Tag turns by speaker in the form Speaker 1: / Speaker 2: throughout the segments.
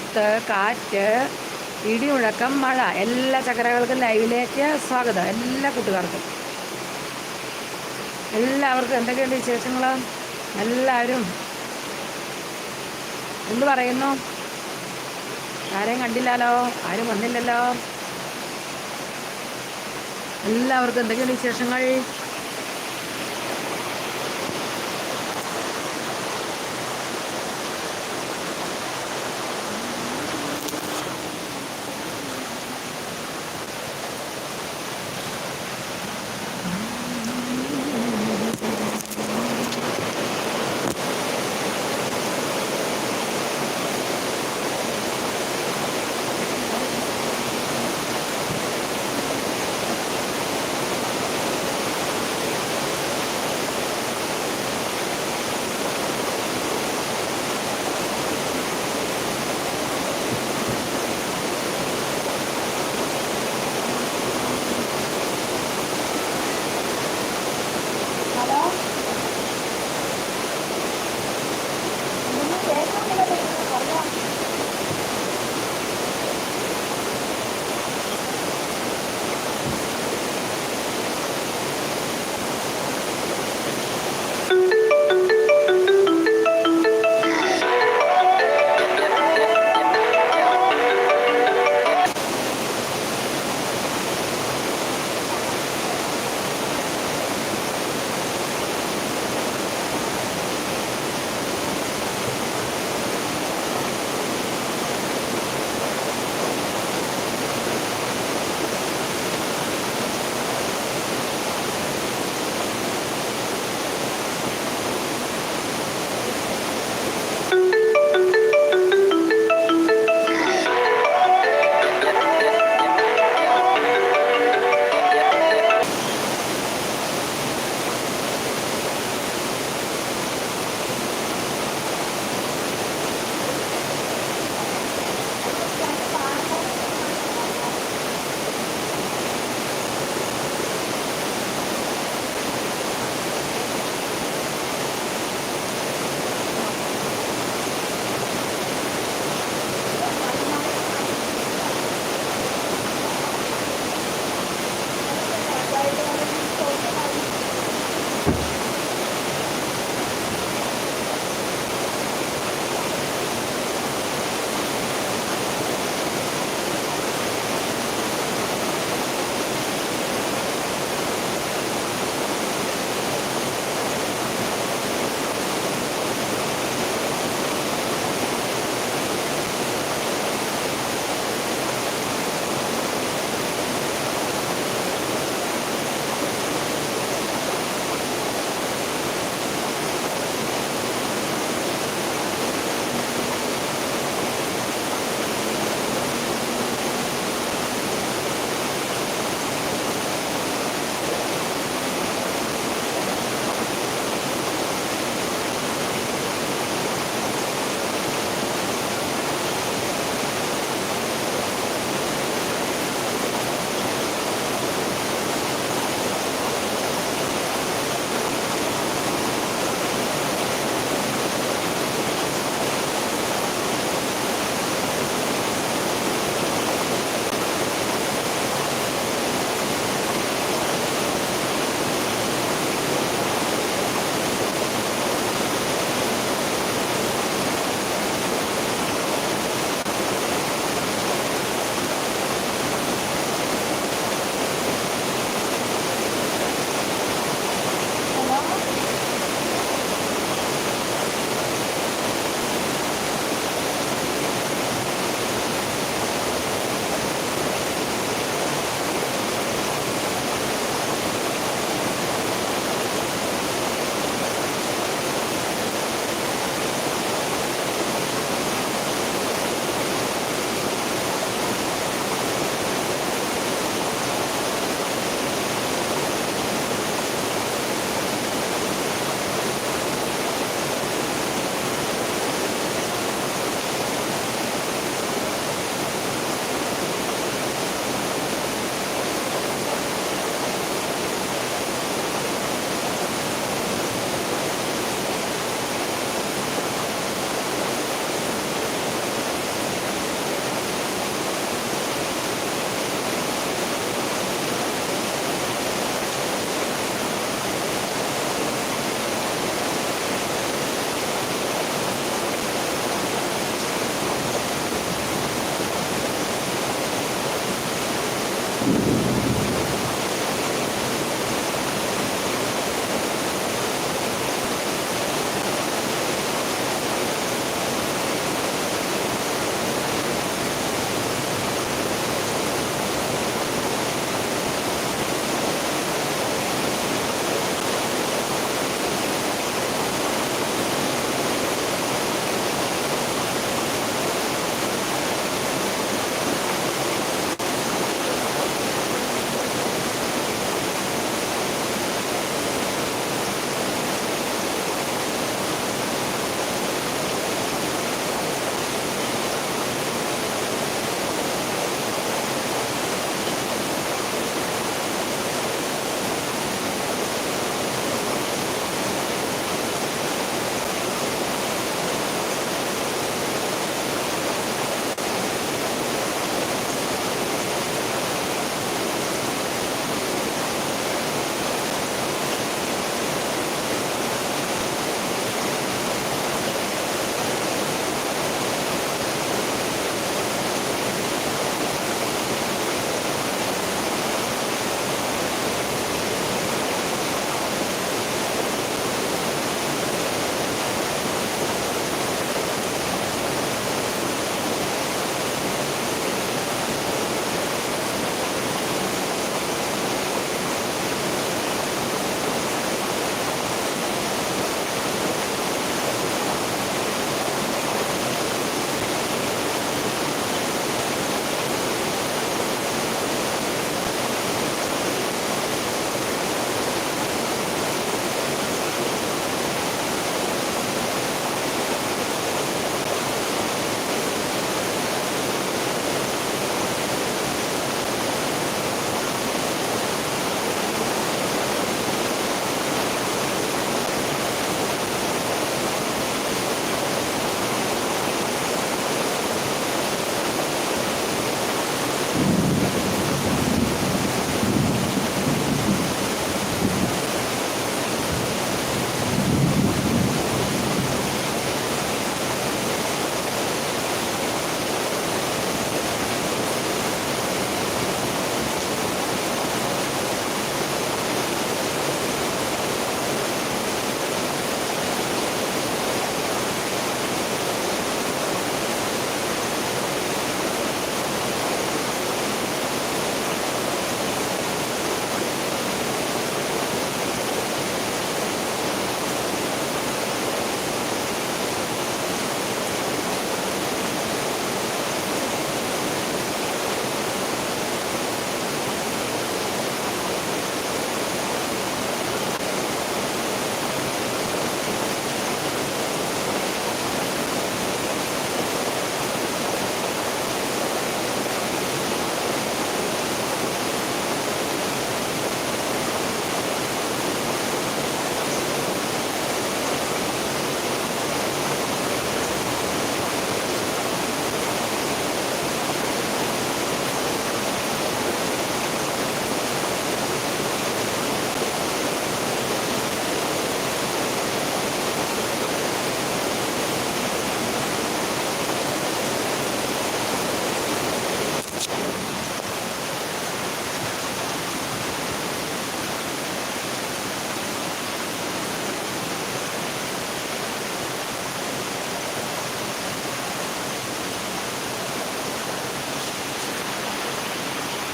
Speaker 1: മഴക്കുത്ത് കാറ്റ് ഇടിമുഴക്കം മഴ എല്ലാ ചക്രകൾക്കും ലൈവിലേക്ക് സ്വാഗതം. എല്ലാ കൂട്ടുകാർക്കും. എല്ലാവർക്കും എന്തൊക്കെയുണ്ട് വിശേഷങ്ങൾ എല്ലാവരും എന്ത് പറയുന്നു? ആരെയും കണ്ടില്ലല്ലോ? ആരും വന്നില്ലല്ലോ? എല്ലാവർക്കും എന്തൊക്കെയുണ്ട് വിശേഷങ്ങൾ?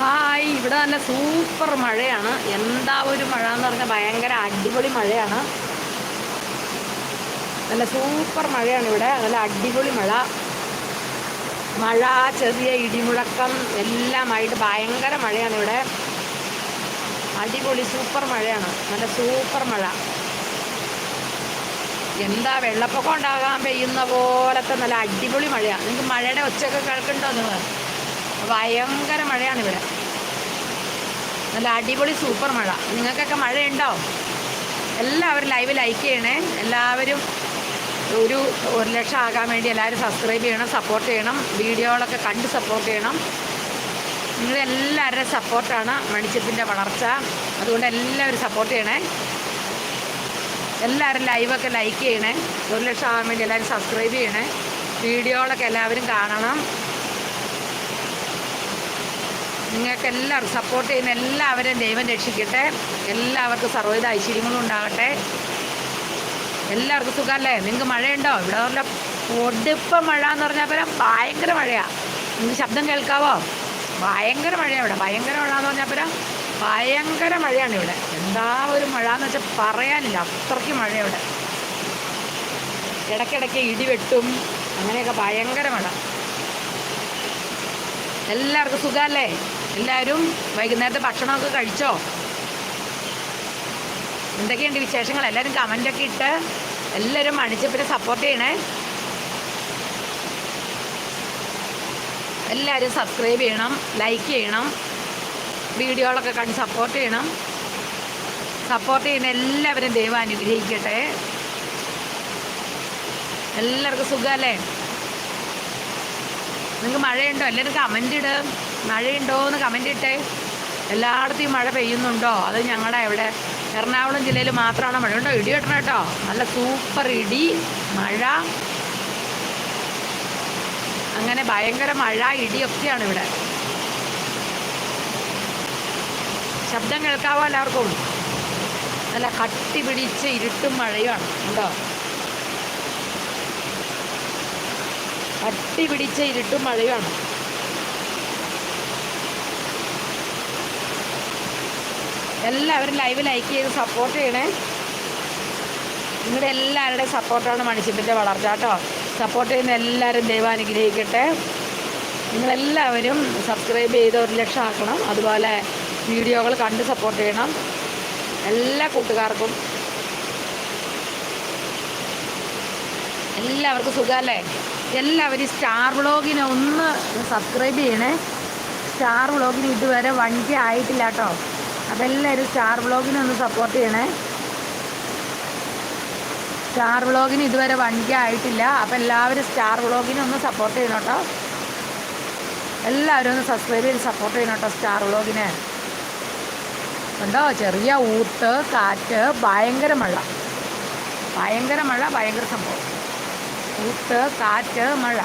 Speaker 1: ഹായ് ഇവിടെ നല്ല സൂപ്പർ മഴയാണ്. എന്താ ഒരു മഴ എന്ന് പറഞ്ഞാൽ ഭയങ്കര അടിപൊളി മഴയാണ്. നല്ല സൂപ്പർ മഴയാണ് ഇവിടെ. നല്ല അടിപൊളി മഴ. മഴ ചെറിയ ഇടിമുഴക്കം എല്ലാമായിട്ട് ഭയങ്കര മഴയാണ് ഇവിടെ. അടിപൊളി സൂപ്പർ മഴയാണ്. നല്ല സൂപ്പർ മഴ. എന്താ വെള്ളപ്പൊക്കം ഉണ്ടാകാൻ പെയ്യുന്ന പോലത്തെ നല്ല അടിപൊളി മഴയാണ് നിങ്ങൾക്ക് മഴയുടെ ഒച്ചയൊക്കെ കേൾക്കുന്നുണ്ടോ നിങ്ങൾ? ഭയങ്കര മഴയാണ് ഇവിടെ. നല്ല അടിപൊളി സൂപ്പർ മഴ. നിങ്ങൾക്കൊക്കെ മഴയുണ്ടോ? എല്ലാവരും ലൈവ് ലൈക്ക് ചെയ്യണേ. എല്ലാവരും ഒരു ഒരു ലക്ഷം ആകാൻ വേണ്ടി എല്ലാവരും സബ്സ്ക്രൈബ് ചെയ്യണം സപ്പോർട്ട് ചെയ്യണം. വീഡിയോകളൊക്കെ കണ്ട് സപ്പോർട്ട് ചെയ്യണം. നിങ്ങളെല്ലാവരുടെ സപ്പോർട്ടാണ് മണിച്ചപ്പിന്റെ വളർച്ച. അതുകൊണ്ട് എല്ലാവരും സപ്പോർട്ട് ചെയ്യണേ. എല്ലാവരും ലൈവൊക്കെ ലൈക്ക് ചെയ്യണേ. ഒരു ലക്ഷം ആകാൻ വേണ്ടി എല്ലാവരും സബ്സ്ക്രൈബ് ചെയ്യണേ. വീഡിയോകളൊക്കെ എല്ലാവരും കാണണം. നിങ്ങൾക്ക് സപ്പോർട്ട് ചെയ്യുന്ന എല്ലാവരെയും ദൈവം രക്ഷിക്കട്ടെ. എല്ലാവർക്കും സർവവിധ ഐശ്വര്യങ്ങളും ഉണ്ടാകട്ടെ. എല്ലാവർക്കും സുഖമല്ലേ? നിങ്ങൾക്ക് മഴയുണ്ടോ? ഇവിടെ നല്ല ഒടുപ്പം മഴ എന്ന് പറഞ്ഞാൽ പിന്നെ ഭയങ്കര മഴയാണ് നിങ്ങൾക്ക് ശബ്ദം കേൾക്കാവോ? ഭയങ്കര മഴയാണ് ഇവിടെ. ഭയങ്കര മഴ എന്ന് പറഞ്ഞാൽ പിന്നെ ഭയങ്കര മഴയാണ് ഇവിടെ. എന്താ ഒരു മഴ എന്ന് വെച്ചാൽ പറയാനില്ല. അത്രയ്ക്ക് മഴ ഇവിടെ. ഇടയ്ക്കിടയ്ക്ക് ഇടിവെട്ടും അങ്ങനെയൊക്കെ ഭയങ്കര മഴ. എല്ലാവർക്കും സുഖമല്ലേ? എല്ലാവരും വൈകുന്നേരത്തെ ഭക്ഷണമൊക്കെ കഴിച്ചോ? എന്തൊക്കെയുണ്ട് വിശേഷങ്ങൾ? എല്ലാവരും കമന്റൊക്കെ ഇട്ട് എല്ലാവരും മണിച്ചപ്പിനെ സപ്പോർട്ട് ചെയ്യണേ. എല്ലാവരും സബ്സ്ക്രൈബ് ചെയ്യണം ലൈക്ക് ചെയ്യണം വീഡിയോകളൊക്കെ കണ്ട് സപ്പോർട്ട് ചെയ്യണം. സപ്പോർട്ട് ചെയ്യുന്ന എല്ലാവരും ദൈവം അനുഗ്രഹിക്കട്ടെ. എല്ലാവർക്കും സുഖമല്ലേ? നിങ്ങൾക്ക് മഴയുണ്ടോ? എല്ലാവരും കമന്റ് ഇട്. മഴയുണ്ടോ എന്ന് കമന്റ് ഇട്ടേ. എല്ലായിടത്തും മഴ പെയ്യുന്നുണ്ടോ? അത് ഞങ്ങളുടെ ഇവിടെ എറണാകുളം ജില്ലയിൽ മാത്രമാണ് മഴ ഉണ്ടോ ഇടി വെട്ടണം കേട്ടോ. നല്ല സൂപ്പർ ഇടി മഴ. അങ്ങനെ ഭയങ്കര മഴ ഇടിയൊക്കെയാണ് ഇവിടെ. ശബ്ദം കേൾക്കാവോ എല്ലാവർക്കും? നല്ല കട്ടി പിടിച്ച് ഇരുട്ടും മഴയുമാണ് ഉണ്ടോ കട്ടി പിടിച്ച ഇരുട്ടും മഴയുമാണ്. എല്ലാവരും ലൈവ് ലൈക്ക് ചെയ്ത് സപ്പോർട്ട് ചെയ്യണേ. നിങ്ങളുടെ എല്ലാവരുടെയും സപ്പോർട്ടാണ് മണിച്ചിപ്പിന്റെ വളർച്ച കേട്ടോ. സപ്പോർട്ട് ചെയ്യുന്ന എല്ലാവരും ദൈവം അനുഗ്രഹിക്കട്ടെ. നിങ്ങളെല്ലാവരും സബ്സ്ക്രൈബ് ചെയ്ത് ഒരു ലക്ഷം ആക്കണം. അതുപോലെ വീഡിയോകൾ കണ്ട് സപ്പോർട്ട് ചെയ്യണം. എല്ലാ കൂട്ടുകാർക്കും. എല്ലാവർക്കും സുഖമല്ലേ? എല്ലാവരും സ്റ്റാർ വ്ളോഗിനെ ഒന്ന് സബ്സ്ക്രൈബ് ചെയ്യണേ. സ്റ്റാർ വ്ളോഗിന് ഇതുവരെ വൺ കെ ആയിട്ടില്ല കേട്ടോ. അപ്പോൾ എല്ലാവരും സ്റ്റാർ ബ്ലോഗിനെ ഒന്ന് സപ്പോർട്ട് ചെയ്യണേ. സ്റ്റാർ വ്ളോഗിന് ഇതുവരെ വണ്ടി ആയിട്ടില്ല. അപ്പം എല്ലാവരും സ്റ്റാർ വ്ളോഗിനെ ഒന്ന് സപ്പോർട്ട് ചെയ്യണം കേട്ടോ. എല്ലാവരും ഒന്ന് സബ്സ്ക്രൈബ് ചെയ്ത് സപ്പോർട്ട് ചെയ്യണം കേട്ടോ സ്റ്റാർ വ്ളോഗിനെ. ഉണ്ടോ ചെറിയ ഊത്ത് കാറ്റ് ഭയങ്കര മഴ. ഭയങ്കര മഴ ഭയങ്കര സംഭവം. ഊത്ത് കാറ്റ് മഴ.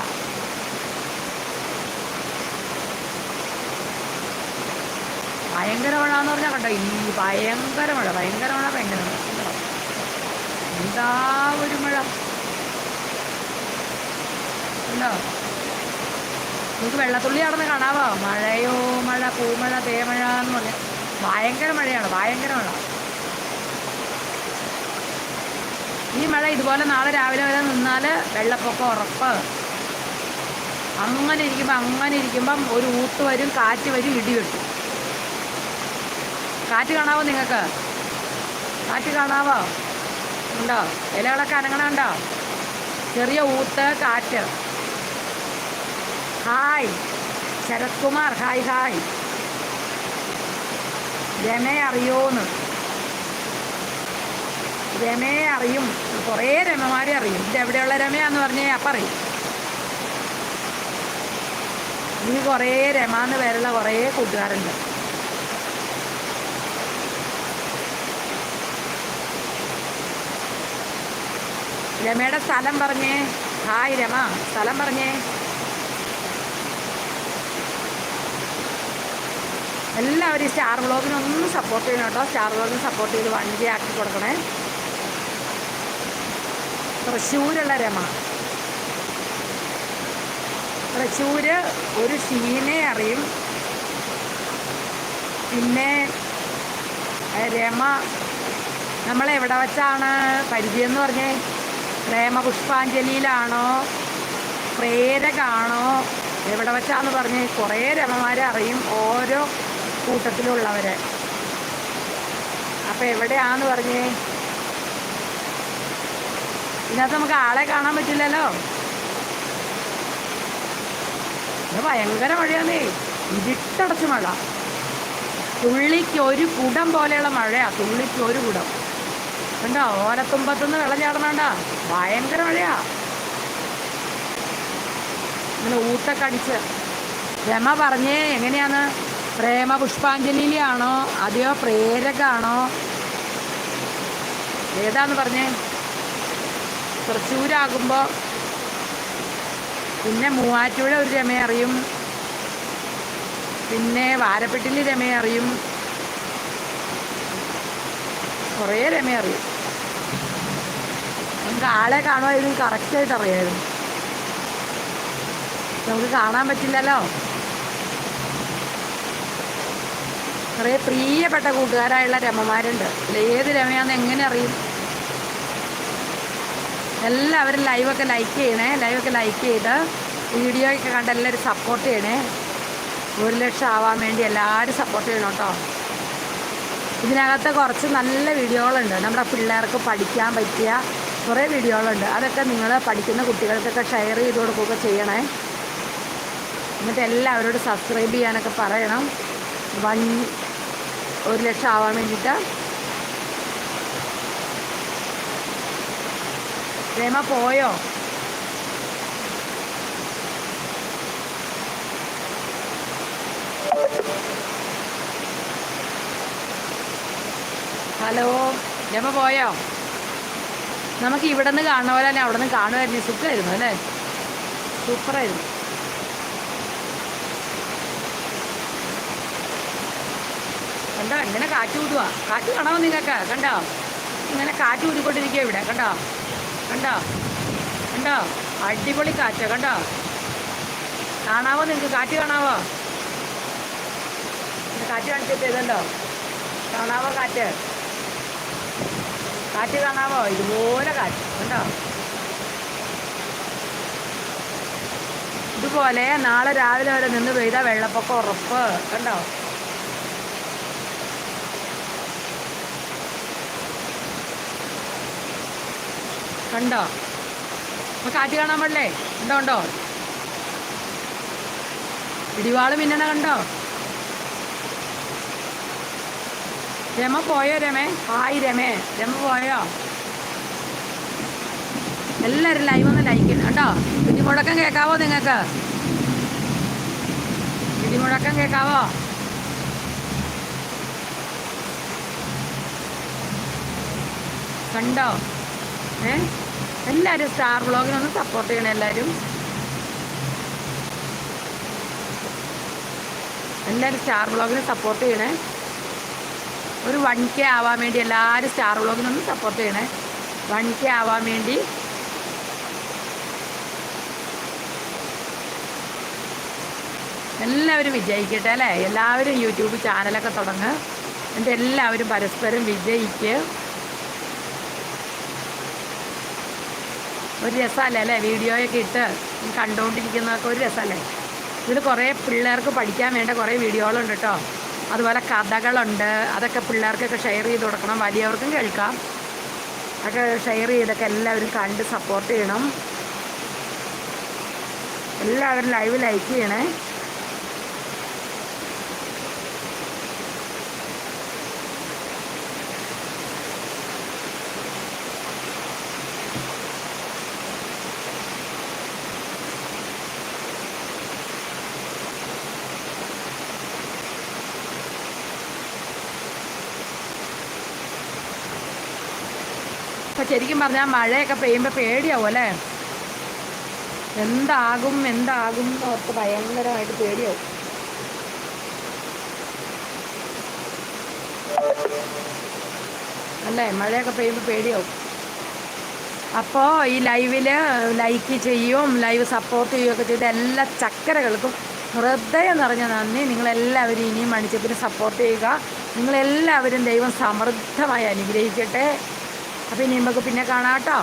Speaker 1: ഭയങ്കര മഴ എന്ന് പറഞ്ഞാൽ കണ്ടോ? ഈ ഭയങ്കര മഴ ഭയങ്കര മഴ ഭയങ്കര എന്താ ഒരു മഴ? ഉണ്ടോ? നിങ്ങൾക്ക് വെള്ളത്തുള്ളി നടന്ന് കാണാവോ? മഴയോ മഴ പൂമഴ തേമഴ എന്ന് പറഞ്ഞാൽ ഭയങ്കര മഴയാണ് ഭയങ്കര മഴ. ഈ മഴ ഇതുപോലെ നാളെ രാവിലെ വരെ നിന്നാൽ വെള്ളപ്പൊക്കം ഉറപ്പ്. അങ്ങനെ ഇരിക്കുമ്പോൾ അങ്ങനെ ഇരിക്കുമ്പം ഒരു ഊത്ത് വരും കാറ്റ് വരും ഇടി കാറ്റ് കാണാവോ നിങ്ങൾക്ക്? കാറ്റ് കാണാവോ? ഉണ്ടോ? ഇലകളൊക്കെ അനങ്ങണ അനങ്ങണുണ്ടോ? ചെറിയ ഊത്ത് കാറ്റ്. Hi. Sarath Kumar hi hi. രമേ അറിയോന്ന്. രമയെ അറിയും. കുറേ രമമാരെ അറിയും. ഇത് എവിടെയുള്ള രമയാന്ന് പറഞ്ഞേ അപ്പം അറിയും. ഇനി കുറേ രമ എന്ന് പേരുള്ള കുറേ കൂട്ടുകാരുണ്ട്. രമയുടെ സ്ഥലം പറഞ്ഞേ. ഹായ് രമ സ്ഥലം പറഞ്ഞേ. എല്ലാവരും സ്റ്റാർ വ്ളോഗിനൊന്നും സപ്പോർട്ട് ചെയ്യണം കേട്ടോ. സ്റ്റാർ വ്ളോഗിന് സപ്പോർട്ട് ചെയ്ത് വണ്ടി ആക്കി കൊടുക്കണേ. തൃശ്ശൂരുള്ള രമ. തൃശ്ശൂര് ഒരു ഷീനെ അറിയും. പിന്നെ രമ നമ്മളെവിടെ വച്ചാണ് പരിചയം എന്ന് പറഞ്ഞേ? പ്രേമ പുഷ്പാഞ്ജലിയിലാണോ? പ്രേരകാണോ? എവിടെ വെച്ചാന്ന് പറഞ്ഞ് കുറേ രമമാരെ അറിയും ഓരോ കൂട്ടത്തിലുള്ളവരെ. അപ്പം എവിടെയാന്ന് പറഞ്ഞ്? ഇതിനകത്ത് നമുക്ക് ആളെ കാണാൻ പറ്റില്ലല്ലോ? ഇത് ഭയങ്കര മഴയാന്നേ. ഇരുട്ടടച്ച് മഴ. തുള്ളിക്ക് ഒരു കുടം പോലെയുള്ള മഴയാണ് തുള്ളിക്ക് ഒരു കുടം. കണ്ടോ? ഓലത്തുമ്പത്തുനിന്ന് വെള്ളം ചാടണണ്ട ഭയങ്കര മഴയാ. ഇങ്ങനെ ഊട്ടക്കടിച്ച് രമ പറഞ്ഞേ എങ്ങനെയാണ്? പ്രേമ പുഷ്പാഞ്ജലിയിലാണോ അതെയോ പ്രേരകാണോ? ഏതാന്ന് പറഞ്ഞേ? തൃശ്ശൂരാകുമ്പോൾ പിന്നെ മൂവാറ്റുപുഴ ഒരു രമയെ അറിയും. പിന്നെ വാരപ്പെട്ടിൽ രമയെ അറിയും. കുറേ രമയെ അറിയും. നമുക്ക് ആളെ കാണുമായിരുന്നു കറക്റ്റായിട്ട് അറിയായിരുന്നു. നമുക്ക് കാണാൻ പറ്റില്ലല്ലോ. കുറേ പ്രിയപ്പെട്ട കൂട്ടുകാരായുള്ള രമമാരുണ്ട്. ഏത് രമയാന്ന് എങ്ങനെ അറിയും? എല്ലാവരും ലൈവൊക്കെ ലൈക്ക് ചെയ്യണേ ലൈവൊക്കെ ലൈക്ക് ചെയ്ത് വീഡിയോ ഒക്കെ കണ്ട് എല്ലാവരും സപ്പോർട്ട് ചെയ്യണേ. ഒരു ലക്ഷം ആവാൻ വേണ്ടി എല്ലാവരും സപ്പോർട്ട് ചെയ്യണം കേട്ടോ. ഇതിനകത്ത് കുറച്ച് നല്ല വീഡിയോകളുണ്ട് നമ്മുടെ പിള്ളേർക്ക് പഠിക്കാൻ പറ്റിയ കുറേ വീഡിയോകളുണ്ട്. അതൊക്കെ നിങ്ങൾ പഠിക്കുന്ന കുട്ടികൾക്കൊക്കെ ഷെയർ ചെയ്ത് കൊടുക്കുകയൊക്കെ ചെയ്യണേ. എന്നിട്ട് എല്ലാവരോടും സബ്സ്ക്രൈബ് ചെയ്യാനൊക്കെ പറയണം. വൺ ഒരു ലക്ഷം ആവാൻ വേണ്ടിയിട്ട്. രമ പോയോ? ഹലോ രമ പോയോ? നമുക്ക് ഇവിടെ നിന്ന് കാണുന്ന പോലെ തന്നെ അവിടെ നിന്ന് കാണുമായിരുന്നു. സുഖമായിരുന്നു അല്ലേ? സൂപ്പറായിരുന്നു. കണ്ടോ? ഇങ്ങനെ കാറ്റ് കൂട്ടുവാ കാറ്റ് കാണാമോ നിങ്ങൾക്ക് കണ്ടോ? ഇങ്ങനെ കാറ്റ് കൂടിക്കൊണ്ടിരിക്കുക ഇവിടെ. കണ്ടോ? കണ്ടോ? കണ്ടോ? അടിപൊളി കാറ്റ്. കണ്ടോ? കാണാവോ നിങ്ങൾക്ക് കാറ്റ് കാണാവോ? കാറ്റ് കാണിച്ചിട്ട് ഇതുണ്ടോ? കാണാവോ കാറ്റ്? കാറ്റ് കാണാവോ? ഇതുപോലെ കാറ്റ്. കണ്ടോ? ഇതുപോലെ നാളെ രാവിലെ വരെ നിന്ന് പെയ്താൽ വെള്ളപ്പൊക്കം ഉറപ്പ്. കണ്ടോ? കണ്ടോ? അപ്പൊ കാറ്റ് കാണാൻ പാടില്ലേ? ഉണ്ടോ ഉണ്ടോ? ഇടിവാൾ മിന്നണ കണ്ടോ? രമ പോയോ രമേ? ഹായ് രമേ. രമ പോയോ? എല്ലാവരും ലൈവ് ഒന്ന് ലൈക്ക് ചെയ്യണം കേട്ടോ. ഇടിമുഴക്കം കേൾക്കാവോ നിങ്ങൾക്ക്? ഇടിമുഴക്കം കേൾക്കാവോ കണ്ടോ? ഏ? എല്ലാവരും സ്റ്റാർ ബ്ലോഗിനൊന്ന് സപ്പോർട്ട് ചെയ്യണം എല്ലാവരും എല്ലാവരും സ്റ്റാർ ബ്ലോഗിനെ സപ്പോർട്ട് ചെയ്യണേ. ഒരു വൺ കെ ആവാൻ വേണ്ടി എല്ലാവരും സ്റ്റാർ വ്ളോഗിനൊന്ന് സപ്പോർട്ട് ചെയ്യണേ. വൺ കെ ആവാൻ വേണ്ടി. എല്ലാവരും വിജയിക്കട്ടെ അല്ലേ? എല്ലാവരും യൂട്യൂബ് ചാനലൊക്കെ തുടങ്ങുക എന്നിട്ട് എല്ലാവരും പരസ്പരം വിജയിക്കുക ഒരു രസമല്ലേ അല്ലേ? വീഡിയോയൊക്കെ ഇട്ട് കണ്ടുകൊണ്ടിരിക്കുന്നതൊക്കെ ഒരു രസമല്ലേ? ഇതിൽ കുറേ പിള്ളേർക്ക് പഠിക്കാൻ വേണ്ട കുറേ വീഡിയോകളുണ്ട് കേട്ടോ. അതുപോലെ കഥകളുണ്ട്. അതൊക്കെ പിള്ളേർക്കൊക്കെ ഷെയർ ചെയ്ത് കൊടുക്കണം. വലിയവർക്കും കേൾക്കാം. അതൊക്കെ ഷെയർ ചെയ്തൊക്കെ എല്ലാവരും കണ്ട് സപ്പോർട്ട് ചെയ്യണം. എല്ലാവരും ലൈവ് ലൈക്ക് ചെയ്യണേ. ശരിക്കും പറഞ്ഞാൽ മഴയൊക്കെ പെയ്യുമ്പോൾ പേടിയാവും അല്ലേ? എന്താകും എന്താകും എന്ന് ഓർത്ത് ഭയങ്കരമായിട്ട് പേടിയാവും. അല്ലേ? മഴയൊക്കെ പെയ്യുമ്പോൾ പേടിയാവും. അപ്പോൾ ഈ ലൈവിൽ ലൈക്ക് ചെയ്യും ലൈവ് സപ്പോർട്ട് ചെയ്യുകയൊക്കെ ചെയ്ത് എല്ലാ ചക്കരകൾക്കും ഹൃദയം നിറഞ്ഞ നന്ദി. നിങ്ങളെല്ലാവരും ഇനിയും മണിച്ചപ്പിന് സപ്പോർട്ട് ചെയ്യുക. നിങ്ങളെല്ലാവരും ദൈവം സമൃദ്ധമായി അനുഗ്രഹിക്കട്ടെ. അപ്പോൾ ഇനി നമുക്ക് പിന്നെ കാണാം കേട്ടോ.